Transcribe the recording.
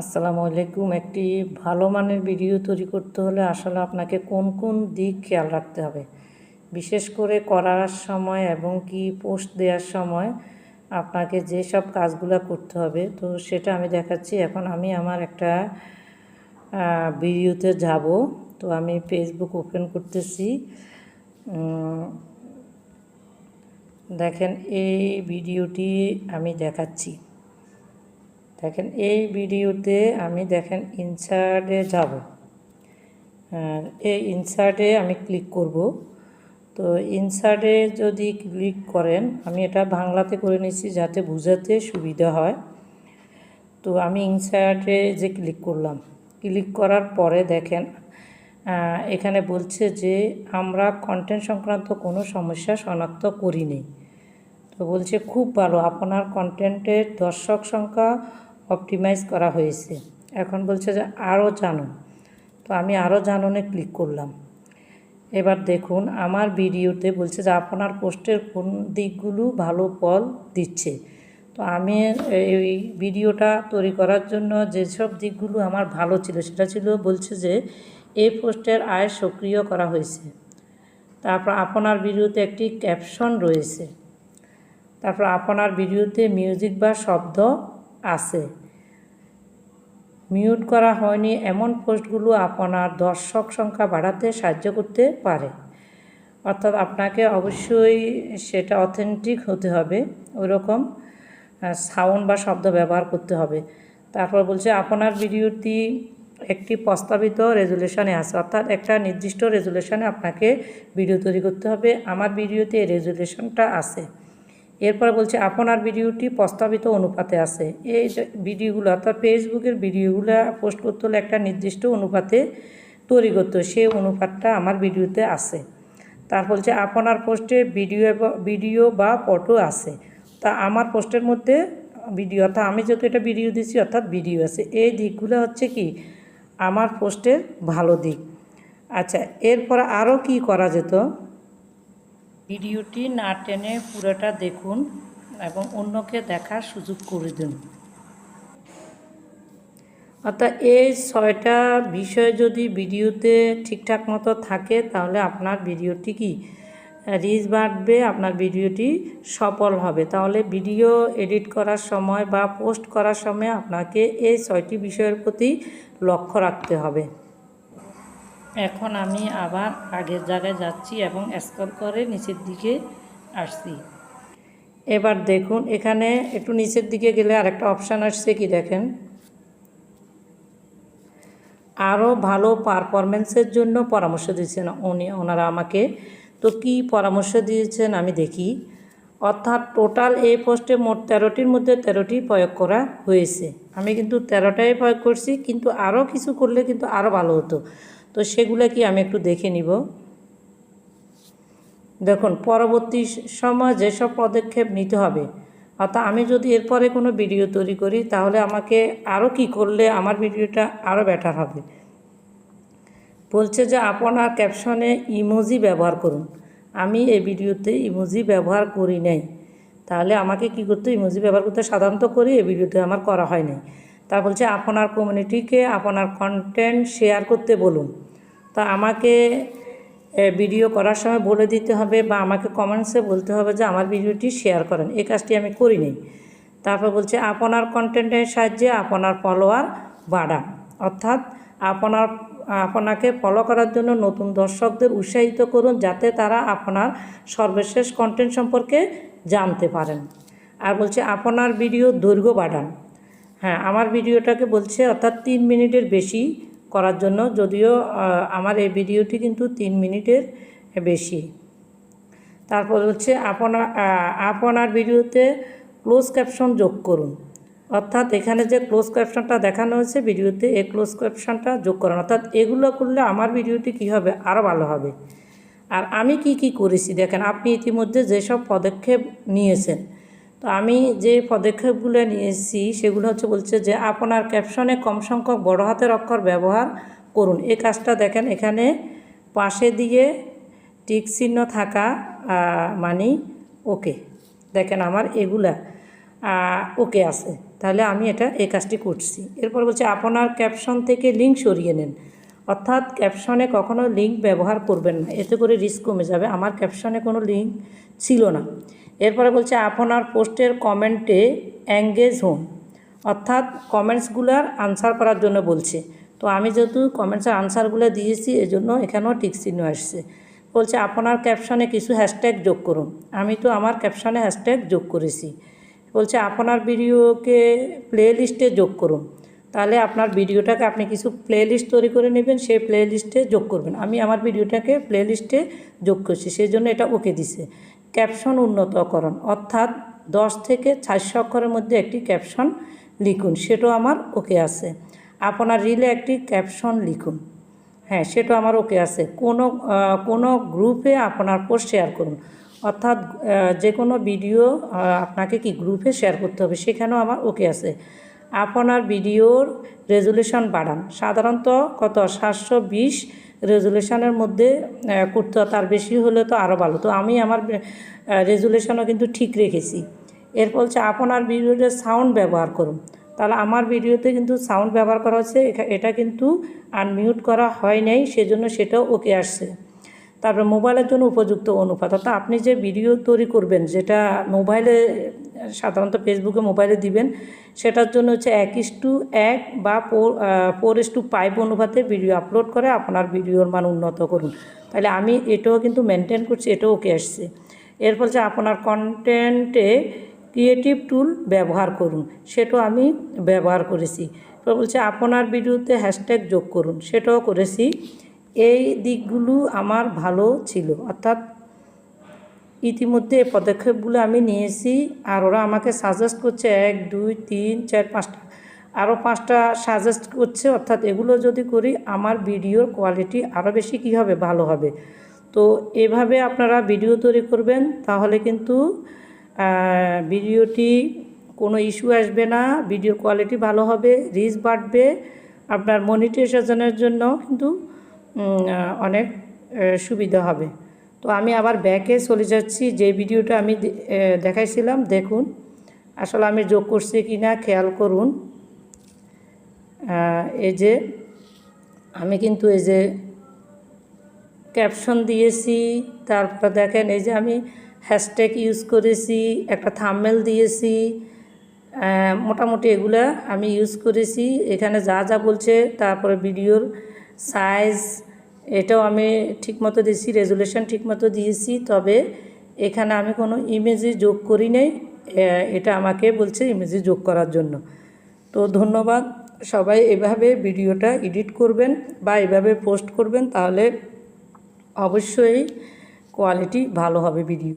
আসসালামু আলাইকুম। একটি ভালো মানের ভিডিও তৈরি করতে হলে আসলে আপনাকে কোন কোন দিক খেয়াল রাখতে হবে? বিশেষ করে করার সময় এবং কি পোস্ট দেওয়ার সময় আপনাকে যে সব কাজগুলো করতে হবে, তো সেটা আমি দেখাচ্ছি। এখন আমি আমার একটা ভিডিওতে যাব। তো আমি ফেসবুক ওপেন করতেছি। দেখেন এই ভিডিওটি আমি দেখাচ্ছি। দেখেন, এই ভিডিওতে আমি দেখেন ইনসার্টে যাব। এই ইনসার্টে আমি ক্লিক করব। তো ইনসার্টে যদি ক্লিক করেন, আমি এটা বাংলাতে করে নিচ্ছি যাতে বোঝাতে সুবিধা হয়। তো আমি ইনসার্টে যে ক্লিক করলাম ক্লিক করার পরে দেখেন এখানে বলছে যে আমরা কন্টেন্ট সংক্রান্ত কোনো সমস্যা শনাক্ত করিনি। তো বলছে, খুব ভালো, আপনার কন্টেন্টের দর্শক সংখ্যা অপটিমাইজ করা হয়েছে। এখন বলছে যে আরও জানুন। তো আমি আরও জানুনে ক্লিক করলাম। এবার দেখুন, আমার ভিডিওতে বলছে যে আপনার পোস্টের কোন দিকগুলো ভালো ফল দিচ্ছে। তো আমি এই ভিডিওটা তৈরি করার জন্য যেসব দিকগুলো আমার ভালো ছিল সেটা ছিল বলছে যে এই পোস্টের আয় সক্রিয় করা হয়েছে। তারপর আপনার ভিডিওতে একটি ক্যাপশন রয়েছে। তারপর আপনার ভিডিওতে মিউজিক বা শব্দ আছে। মিউট করা হয়নি এমন পোস্টগুলো আপনার দর্শক সংখ্যা বাড়াতে সাহায্য করতে পারে। অর্থাৎ আপনাকে অবশ্যই সেটা অথেন্টিক হতে হবে, ওইরকম সাউন্ড বা শব্দ ব্যবহার করতে হবে। তারপর বলছে, আপনার ভিডিওটি একটি প্রস্তাবিত রেজুলেশনে আছে, অর্থাৎ একটা নির্দিষ্ট রেজুলেশনে আপনাকে ভিডিও তৈরি করতে হবে। আমার ভিডিওতে রেজুলেশনটা আছে। এরপর বলছে, আপনার ভিডিওটি প্রস্তাবিত অনুপাতে আছে। এই ভিডিওগুলো, অর্থাৎ ফেসবুকের ভিডিওগুলো পোস্ট করতে হলে একটা নির্দিষ্ট অনুপাতে তৈরি করতে সেই অনুপাতটা আমার ভিডিওতে আছে। তার বলছে, আপনার পোস্টে ভিডিও ভিডিও বা ফটো আছে। তা আমার পোস্টের মধ্যে ভিডিও, অর্থাৎ আমি যেহেতু এটা ভিডিও দিচ্ছি অর্থাৎ ভিডিও আছে। এই দিকগুলো হচ্ছে কি, আমার পোস্টের ভালো দিক। আচ্ছা এরপর আরও কি করা যেত? ভিডিওটি না টেনে পুরোটা দেখুন এবং অন্যকে দেখার সুযোগ করে দিন। অর্থাৎ এই ছয়টা বিষয় যদি ভিডিওতে ঠিকঠাক মতো থাকে, তাহলে আপনার ভিডিওটি কি? রিচ বাড়বে, আপনার ভিডিওটি সফল হবে। তাহলে ভিডিও এডিট করার সময় বা পোস্ট করার সময় আপনাকে এই ছয়টি বিষয়ের প্রতি লক্ষ্য রাখতে হবে। এখন আমি আবার আগের জায়গায় যাচ্ছি এবং স্কল করে নিচের দিকে আসছি। এবার দেখুন, এখানে একটু নিচের দিকে গেলে আরেকটা অপশান আসছে কি দেখেন? আরও ভালো পারফরমেন্সের জন্য পরামর্শ দিয়েছেন উনি, ওনারা আমাকে। তো কি পরামর্শ দিয়েছেন আমি দেখি। অর্থাৎ টোটাল এই পোস্টে মোট তেরোটির মধ্যে তেরোটি প্রয়োগ করা হয়েছে। আমি কিন্তু তেরোটাই প্রয়োগ করছি, কিন্তু আরও কিছু করলে কিন্তু আরও ভালো হতো। তো সেগুলো কি আমি একটু দেখে নিব। দেখুন, পরবর্তী সময় যেসব পদক্ষেপ নিতে হবে, অর্থাৎ আমি যদি এরপরে কোনো ভিডিও তৈরি করি, তাহলে আমাকে আরও কি করলে আমার ভিডিওটা আরও বেটার হবে। বলছে যে, আপনার ক্যাপশনে ইমোজি ব্যবহার করুন। আমি এই ভিডিওতে ইমোজি ব্যবহার করি নাই। তাহলে আমাকে কি করতে ইমোজি ব্যবহার করতে সাধারণত করি, এই ভিডিওতে আমার করা হয় নাই। তা বলছে, আপনার কমিউনিটিকে আপনার কন্টেন্ট শেয়ার করতে বলুন। তা আমাকে ভিডিও করার সময় বলে দিতে হবে বা আমাকে কমেন্টসে বলতে হবে যে, আমার ভিডিওটি শেয়ার করেন। এই কাজটি আমি করি নাই। তারপর বলছে, আপনার কন্টেন্টের সাহায্যে আপনার ফলোয়ার বাড়ান অর্থাৎ আপনার, আপনাকে ফলো করার জন্য নতুন দর্শকদের উৎসাহিত করুন, যাতে তারা আপনার সর্বশেষ কন্টেন্ট সম্পর্কে জানতে পারেন। আর বলছে, আপনার ভিডিও দৈর্ঘ্য বাড়ান। হ্যাঁ আমার ভিডিওটাকে বলছে, অর্থাৎ তিন মিনিটের বেশি করার জন্য, যদিও আমার এই ভিডিওটি কিন্তু তিন মিনিটের বেশি। তারপর হচ্ছে আপনার আপনার ভিডিওতে ক্লোজ ক্যাপশন যোগ করুন। অর্থাৎ এখানে যে ক্লোজ ক্যাপশনটা দেখানো হয়েছে, ভিডিওতে এই ক্লোজ ক্যাপশনটা যোগ করুন। অর্থাৎ এগুলো করলে আমার ভিডিওটি কী হবে? আরও ভালো হবে। আর আমি কি কি করেছি? দেখেন, আপনি ইতিমধ্যে যেসব পদক্ষেপ নিয়েছেন, তো আমি যে পদক্ষেপগুলো নিয়েছি, সেগুলো হচ্ছে বলছে যে আপনার ক্যাপশনে কম সংখ্যক বড় হাতের অক্ষর ব্যবহার করুন। এই কাজটা দেখেন, এখানে পাশে দিয়ে টিক চিহ্ন থাকা মানে ওকে, দেখেন আমার এগুলা ওকে আছে। তাহলে আমি এটা এই কাজটি করছি। এরপর বলছে, আপনার ক্যাপশন থেকে লিঙ্ক সরিয়ে নেন। অর্থাৎ ক্যাপশনে কখনো লিঙ্ক ব্যবহার করবেন না। এতে করে রিস্ক কমে যাবে। আমার ক্যাপশনে কোনো লিঙ্ক ছিল না। এরপরে বলছে, আপনার পোস্টের কমেন্টে অ্যাঙ্গেজ হন। অর্থাৎ কমেন্টসগুলার আনসার করার জন্য বলছে। তো আমি যেহেতু কমেন্টসের আনসারগুলো দিয়েছি, এজন্য এখানেও টিক চিহ্ন আসছে। বলছে, আপনার ক্যাপশনে কিছু হ্যাশট্যাগ যোগ করুন। আমি তো আমার ক্যাপশনে হ্যাশট্যাগ যোগ করেছি। বলছে, আপনার ভিডিওকে প্লে লিস্টে যোগ করুন। তাহলে আপনার ভিডিওটাকে আপনি কিছু প্লে লিস্ট তৈরি করে নেবেন, সেই প্লে লিস্টে যোগ করবেন। আমি আমার ভিডিওটাকে প্লে লিস্টে যোগ করছি সেই জন্য এটা ওকে দিছে। ক্যাপশন উন্নতকরণ, অর্থাৎ দশ থেকে চারশো অক্ষরের মধ্যে একটি ক্যাপশন লিখুন, সেটাও আমার ওকে আছে। আপনার রিলে একটি ক্যাপশন লিখুন। হ্যাঁ সেটা আমার ওকে আছে। কোনো কোনো গ্রুপে আপনার পোস্ট শেয়ার করুন। অর্থাৎ যে কোনো ভিডিও আপনাকে কি গ্রুপে শেয়ার করতে হবে, সেখানেও আমার ওকে আছে। আপনার ভিডিওর রেজুলেশন বাড়ান। সাধারণত কত? সাতশো বিশ রেজুলেশনের মধ্যে করতে তার বেশি হলে তো আরও ভালো। তো আমি আমার রেজুলেশনও কিন্তু ঠিক রেখেছি। এরপর হচ্ছে আপনার ভিডিওতে সাউন্ড ব্যবহার করুন। তাহলে আমার ভিডিওতে কিন্তু সাউন্ড ব্যবহার করা হচ্ছে। এটা কিন্তু আনমিউট করা হয় নাই, সেজন্য সেটাও ওকে আসছে। তারপরে মোবাইলের জন্য উপযুক্ত অনুপাত। অর্থাৎ আপনি যে ভিডিও তৈরি করবেন, যেটা মোবাইলে, সাধারণত ফেসবুকে মোবাইলে দিবেন, সেটার জন্য হচ্ছে এক ইস টু এক বা ফোর ইস টু ফাইভ অনুপাতে ভিডিও আপলোড করে আপনার ভিডিওর মান উন্নত করুন। তাহলে আমি এটাও কিন্তু মেনটেন করছি, এটাও ওকে আসছে। এরপর যে আপনার কন্টেন্টে ক্রিয়েটিভ টুল ব্যবহার করুন, সেটাও আমি ব্যবহার করেছি। বলছে, আপনার ভিডিওতে হ্যাশট্যাগ যোগ করুন, সেটাও করেছি। এই দিকগুলো আমার ভালো ছিল। অর্থাৎ ইতিমধ্যে এই পদক্ষেপগুলো আমি নিয়েছি আর ওরা আমাকে সাজেস্ট করছে এক, দুই, তিন, চার, পাঁচটা। আরও পাঁচটা সাজেস্ট করছে, অর্থাৎ এগুলো যদি করি আমার ভিডিওর কোয়ালিটি আরও বেশি কী হবে? ভালো হবে। তো এভাবে আপনারা ভিডিও তৈরি করবেন, তাহলে কিন্তু ভিডিওটি কোনো ইস্যু আসবে না ভিডিওর কোয়ালিটি ভালো হবে রিচ বাড়বে, আপনার মনিটাইজেশনের জন্য কিন্তু অনেক সুবিধা হবে। তো আমি আবার ব্যাকে চলে যাচ্ছি, যে ভিডিওটা আমি দেখাইছিলাম, দেখুন। আসলে আমি যোগ করছি কি না, খেয়াল করুন। এই যে, আমি কিন্তু এই যে ক্যাপশন দিয়েছি, তারপর দেখেন এই যে আমি হ্যাশট্যাগ ইউজ করেছি, একটা থাম্বনেল দিয়েছি মোটামুটি এগুলা আমি ইউজ করেছি। এখানে যা যা বলছে, তারপরে ভিডিওর সাইজ এটাও আমি ঠিকমতো দিয়েছি রেজুলেশন ঠিকমতো দিয়েছি, তবে এখানে আমি কোনো ইমেজে যোগ করি নাই এটা আমাকে বলছে ইমেজে যোগ করার জন্য। তো ধন্যবাদ, সবাই এভাবে ভিডিওটা এডিট করবেন বা এভাবে পোস্ট করবেন, তাহলে অবশ্যই কোয়ালিটি ভালো হবে ভিডিও